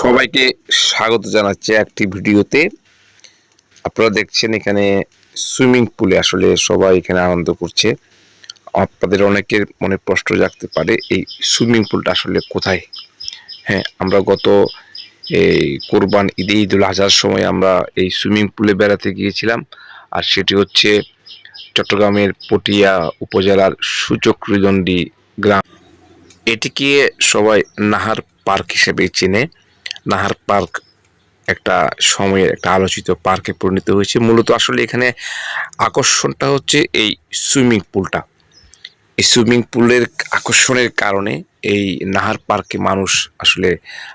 সবাইকে স্বাগত জানাচ্ছি একটি ভিডিওতে। আপনারা দেখছেন এখানে সুইমিং পুলে আসলে সবাই এখানে আনন্দ করছে। আপনাদের অনেকের মনে প্রশ্ন জাগতে পারে, এই সুইমিং পুলটা আসলে কোথায়? হ্যাঁ আমরা গত এই কোরবান ঈদে ঈদুল আজহার সময় আমরা এই সুইমিং পুলে বেড়াতে গিয়েছিলাম। আর সেটি হচ্ছে চট্টগ্রামের পটিয়া উপজেলার সূচক্রদণ্ডী গ্রাম। এটিকে সবাই নাহার পার্ক হিসেবে চেনে। নাহার পার্ক একটা সময়ের একটা আলোচিত পার্কে পরিণত হয়েছে। মূলত আসলে এখানে আকর্ষণটা হচ্ছে এই সুইমিং পুলটা। এই সুইমিং পুলের আকর্ষণের কারণে এই নাহার পার্কে মানুষ আসলে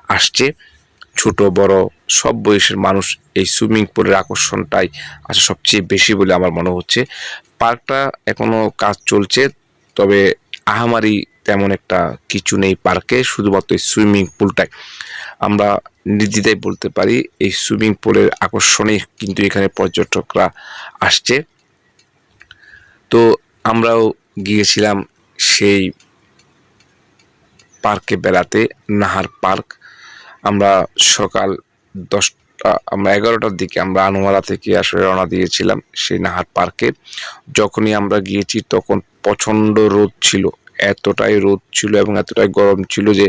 আসছে। ছোট, বড়, সব বয়সের মানুষ এই সুইমিং পুলের আকর্ষণটাই আসলে সবচেয়ে বেশি বলে আমার মনে হচ্ছে। পার্কটা এখনও কাজ চলছে, তবে আহামারি তেমন একটা কিছু নেই পার্কে, শুধুমাত্র এই সুইমিং পুলটাই। আমরা নির্দ্বিধায় বলতে পারি, এই সুইমিং পুলের আকর্ষণে কিন্তু এখানে পর্যটকরা আসছে। তো আমরাও গিয়েছিলাম সেই পার্কে বেড়াতে, নাহার পার্ক। আমরা সকাল দশটা, আমরা এগারোটার দিকে আমরা আনোয়ারা থেকে আসলে রওনা দিয়েছিলাম সেই নাহার পার্কে। যখনই আমরা গিয়েছি তখন প্রচণ্ড রোদ ছিল, এতটাই রোদ ছিল এবং এতটাই গরম ছিল যে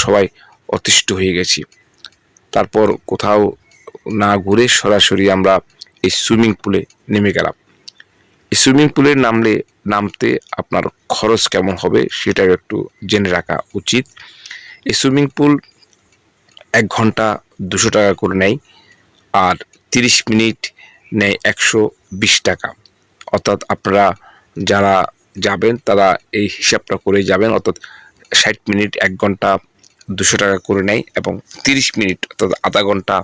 সবাই অতিষ্ঠ হয়ে গেছি। তারপর কোথাও না ঘুরে সরাসরি আমরা এই সুইমিং পুলে নেমে গেলাম। এই সুইমিং পুলে নামলে, নামতে আপনার খরচ কেমন হবে সেটা একটু জেনে রাখা উচিত। এই সুইমিং পুল এক ঘণ্টা দুশো টাকা করে নেয় আর তিরিশ মিনিট নেয় একশো বিশ টাকা। অর্থাৎ আপনারা যারা যাবেন, তারা এই হিসাবটা করে যাবেন। অর্থাৎ ষাট মিনিট, এক ঘণ্টা দুশো টাকা করে নেয় এবং তিরিশ মিনিট অর্থাৎ আধা ঘণ্টা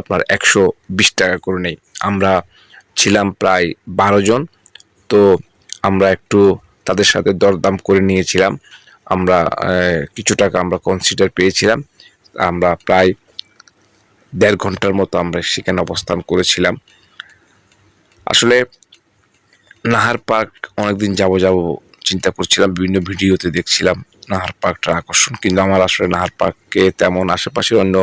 আপনার একশো বিশ টাকা করে নেয়। আমরা ছিলাম প্রায় বারো জন, তো আমরা একটু তাদের সাথে দরদাম করে নিয়েছিলাম। আমরা কিছু টাকা আমরা কনসিডার পেয়েছিলাম। আমরা প্রায় দেড় ঘণ্টার মতো আমরা সেখানে অবস্থান করেছিলাম। আসলে নাহার পার্ক অনেকদিন যাব যাব চিন্তা করছিলাম, বিভিন্ন ভিডিওতে দেখছিলাম। নাহার পার্কটা আকর্ষণ, কিন্তু আমার আসলে নাহার পার্কে তেমন আশেপাশে অন্য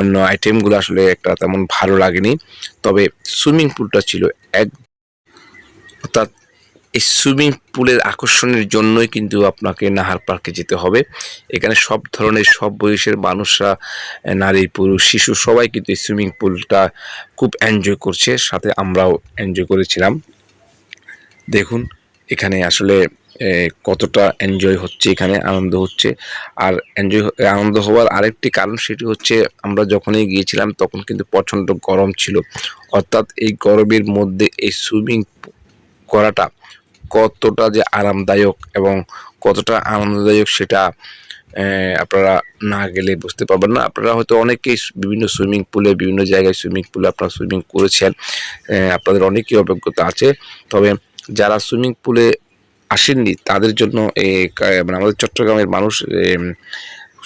অন্য আইটেমগুলো আসলে একটা তেমন ভালো লাগেনি। তবে সুইমিং পুলটা ছিল এক অর্থাৎ এই সুইমিং পুলের আকর্ষণের জন্যই কিন্তু আপনাকে নাহার পার্কে যেতে হবে। এখানে সব ধরনের, সব বয়সের মানুষরা, নারী, পুরুষ, শিশু সবাই কিন্তু এই সুইমিং পুলটা খুব এনজয় করছে, সাথে আমরাও এনজয় করেছিলাম। দেখুন, এখানে আসলে কতটা এনজয় হচ্ছে, এখানে আনন্দ হচ্ছে। আর এনজয় আনন্দ হওয়ার আরেকটি কারণ সেটি হচ্ছে, আমরা যখনই গিয়েছিলাম তখন কিন্তু প্রচণ্ড গরম ছিল। অর্থাৎ এই গরমের মধ্যে এই সুইমিং করাটা কতটা যে আরামদায়ক এবং কতটা আনন্দদায়ক সেটা আপনারা না গেলে বুঝতে পারবেন না। আপনারা হয়তো অনেকেই বিভিন্ন সুইমিং পুলে বিভিন্ন জায়গায় সুইমিং পুলে আপনারা সুইমিং করেছেন। আপনাদের অনেকই অভিজ্ঞতা আছে। তবে যারা সুইমিং পুলে আসেননি, তাদের জন্য মানে আমাদের চট্টগ্রামের মানুষ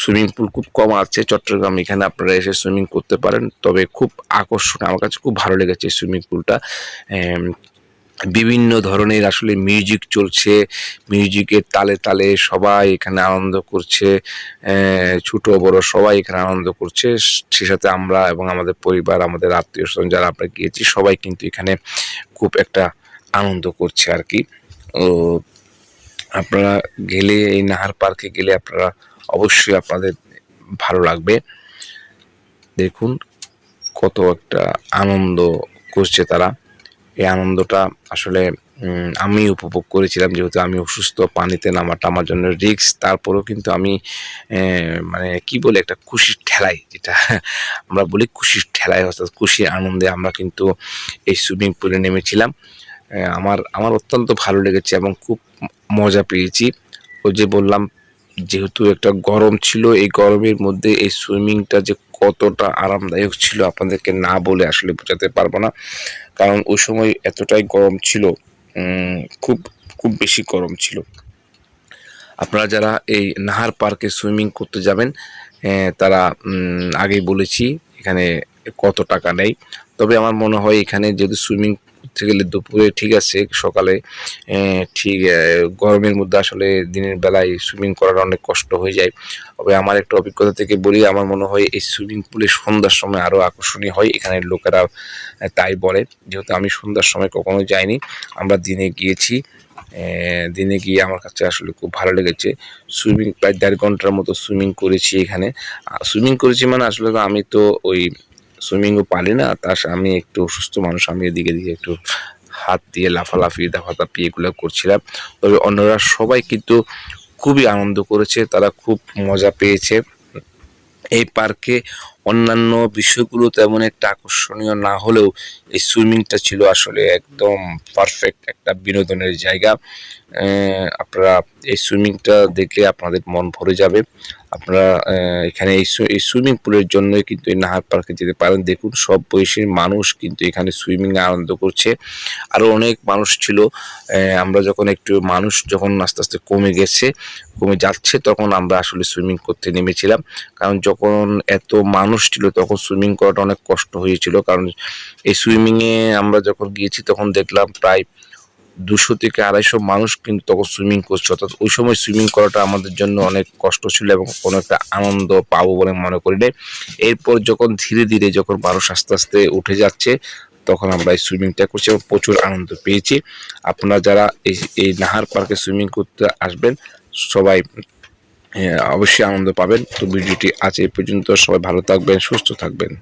সুইমিং পুল খুব কম আছে, চট্টগ্রাম এখানে আপনারা এসে সুইমিং করতে পারেন, তবে খুব আকর্ষণ আমার কাছে খুব ভালো লেগেছে সুইমিং পুলটা। বিভিন্ন ধরনের আসলে মিউজিক চলছে, মিউজিকের তালে তালে সবাই এখানে আনন্দ করছে ছোট বড় সবাই এখানে আনন্দ করছে, সে সাথে আমরা এবং আমাদের পরিবার, আমাদের আত্মীয় স্বজন যারা আমরা গিয়েছি, সবাই কিন্তু এখানে খুব একটা আনন্দ করছে আর কি। ও আপনারা গেলে, এই নাহার পার্কে গেলে আপনারা অবশ্যই আপনাদের ভালো লাগবে। দেখুন কত একটা আনন্দ করছে তারা। এই আনন্দটা আসলে আমি উপভোগ করেছিলাম। যেহেতু আমি অসুস্থ, পানিতে নামাটা আমার জন্য রিস্ক। তারপরেও কিন্তু আমি মানে কি বলে, একটা খুশির ঠেলাই, যেটা আমরা বলি খুশির ঠেলাই, অর্থাৎ খুশির আনন্দে আমরা কিন্তু এই সুইমিং পুলে নেমেছিলাম। আমার আমার অত্যন্ত ভালো লেগেছে এবং খুব মজা পেয়েছি। ওই যে বললাম, যেহেতু একটা গরম ছিল, এই গরমের মধ্যে এই সুইমিংটা যে কতটা আরামদায়ক ছিল আপনাদেরকে না বলে আসলে বোঝাতে পারব না। কারণ ওই সময় এতটাই গরম ছিল খুব খুব বেশি গরম ছিল। আপনারা যারা এই নাহার পার্কে সুইমিং করতে যাবেন তারা আগেই বলেছি, এখানে কত টাকা নেই। তবে আমার মনে হয় এখানে যদি সুইমিং গেলে দুপুরে ঠিক আছে, সকালে ঠিক গরমের মধ্যে আসলে দিনের বেলায় সুইমিং করার অনেক কষ্ট হয়ে যায়। তবে আমার একটা অভিজ্ঞতা থেকে বলি, আমার মনে হয় এই সুইমিং পুলে সন্ধ্যার সময় আরও আকর্ষণীয় হয়, এখানের লোকেরা তাই বলে। যেহেতু আমি সন্ধ্যার সময় কখনো যাইনি, আমরা দিনে গিয়েছি দিনে গিয়ে আমার কাছে আসলে খুব ভালো লেগেছে। সুইমিং প্রায় দেড় ঘণ্টার মতো সুইমিং করেছি এখানে। সুইমিং করেছি মানে আসলে তো আমি তো ওই সুইমিংও পারি না তার আমি একটু অসুস্থ মানুষ, আমি এদিকে দিকে একটু হাত দিয়ে লাফালাফি দাফাতাফি এগুলো করছিলাম। তবে অন্যরা সবাই কিন্তু খুবই আনন্দ করেছে, তারা খুব মজা পেয়েছে। এই পার্কে অন্যান্য বিষয়গুলো তেমন একটা আকর্ষণীয় না হলেও এই সুইমিংটা ছিল আসলে একদম পারফেক্ট একটা বিনোদনের জায়গা। আপনারা এই সুইমিংটা দেখলে আপনাদের মন ভরে যাবে। আপনারা এখানে এই সুইমিং পুলের জন্যই কিন্তু এই নাহার পার্কে যেতে পারেন। দেখুন, সব বয়সের মানুষ কিন্তু এখানে সুইমিং আনন্দ করছে। আরও অনেক মানুষ ছিল। আমরা যখন একটু, মানুষ যখন আস্তে আস্তে কমে গেছে, কমে যাচ্ছে, তখন আমরা আসলে সুইমিং করতে নেমেছিলাম। কারণ যখন এত মানুষ ছিল, তখন সুইমিং করাটা অনেক কষ্ট হয়েছিল। কারণ এই সুইমিংয়ে আমরা যখন গিয়েছি, তখন দেখলাম প্রায় দুশো থেকে আড়াইশো মানুষ কিন্তু তখন সুইমিং করছে। অর্থাৎ ওই সময় সুইমিং করাটা আমাদের জন্য অনেক কষ্ট ছিল এবং কোনো একটা আনন্দ পাবো বলে মনে করি নাই। এরপর যখন ধীরে ধীরে যখন মানুষ আস্তে আস্তে উঠে যাচ্ছে, তখন আমরা এই সুইমিংটা করছি এবং প্রচুর আনন্দ পেয়েছি। আপনারা যারা এই এই নাহার পার্কে সুইমিং করতে আসবেন, সবাই অবশ্যই আনন্দ পাবেন। তো ভিডিওটি আজ এই পর্যন্ত। সবাই ভালো থাকবেন সুস্থ থাকবেন।